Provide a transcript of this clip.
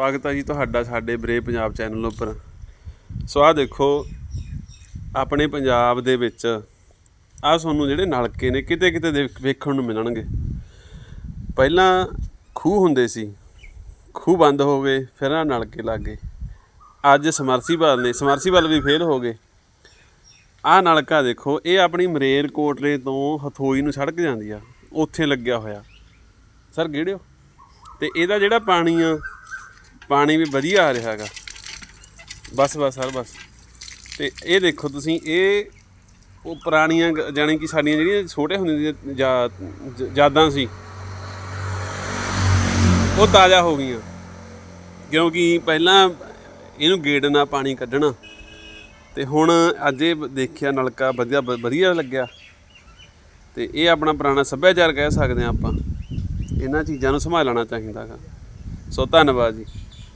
ਸਵਾਗਤ ਹੈ ਜੀ ਤੁਹਾਡਾ ਸਾਡੇ ਬਰੇ ਪੰਜਾਬ ਚੈਨਲ ਉੱਪਰ। ਸੋ ਆਹ ਦੇਖੋ, ਆਪਣੇ ਪੰਜਾਬ ਦੇ ਵਿੱਚ ਆਹ ਤੁਹਾਨੂੰ ਜਿਹੜੇ ਨਲਕੇ ਨੇ ਕਿਤੇ ਕਿਤੇ ਦੇਖ- ਵੇਖਣ ਨੂੰ ਮਿਲਣਗੇ। ਪਹਿਲਾਂ ਖੂਹ ਹੁੰਦੇ ਸੀ, ਖੂਹ ਬੰਦ ਹੋ ਗਏ, ਫਿਰ ਆ ਨਲਕੇ ਲੱਗ ਗਏ। ਅੱਜ ਸਮਰਸੀਬਲ ਨੇ ਸਮਰਸੀਬਲ ਵੀ ਫੇਲ ਹੋ ਗਏ। ਆਹ ਨਲਕਾ ਦੇਖੋ, ਇਹ ਆਪਣੀ ਮਰੇਰ ਕੋਟਲੇ ਤੋਂ ਹਥੋਈ ਨੂੰ ਸੜਕ ਜਾਂਦੀ ਆ, ਉੱਥੇ ਲੱਗਿਆ ਹੋਇਆ। ਸਰ, ਗੇੜਿਓ। ਤੇ ਇਹਦਾ ਜਿਹੜਾ ਪਾਣੀ ਆ ਪਾਣੀ ਵੀ ਵਧੀਆ ਆ ਰਿਹਾ ਹੈਗਾ। ਬਸ ਬਸ ਸਰ ਬਸ। ਤੇ ਇਹ ਦੇਖੋ ਤੁਸੀਂ, ਇਹ ਉਹ ਪੁਰਾਣੀਆਂ ਗ- ਜਾਣੀ ਕਿ ਸਾਡੀਆਂ ਜਿਹੜੀਆਂ ਛੋਟੇ ਹੁੰਦੇ ਦੀਆਂ ਜ- ਯਾਦਾਂ ਸੀ, ਉਹ ਤਾਜ਼ਾ ਹੋ ਗਈਆਂ। ਕਿਉਂਕਿ ਪਹਿਲਾਂ ਇਹਨੂੰ ਗੇੜਨਾ ਪਾਣੀ ਕੱਢਣਾ। ਤੇ ਹੁਣ ਅੱਜ ਇਹ ਦੇਖਿਆ ਨਲਕਾ ਵਧੀਆ ਵਧੀਆ ਲੱਗਿਆ। ਤੇ ਇਹ ਆਪਣਾ ਪੁਰਾਣਾ ਸੱਭਿਆਚਾਰ ਕਹਿ ਸਕਦੇ ਹਾਂ ਆਪਾਂ। ਇਹਨਾਂ ਚੀਜ਼ਾਂ ਨੂੰ ਸੰਭਾਲਣਾ ਚਾਹੀਦਾ ਗਾ ਸੋ ਧੰਨਵਾਦ ਜੀ।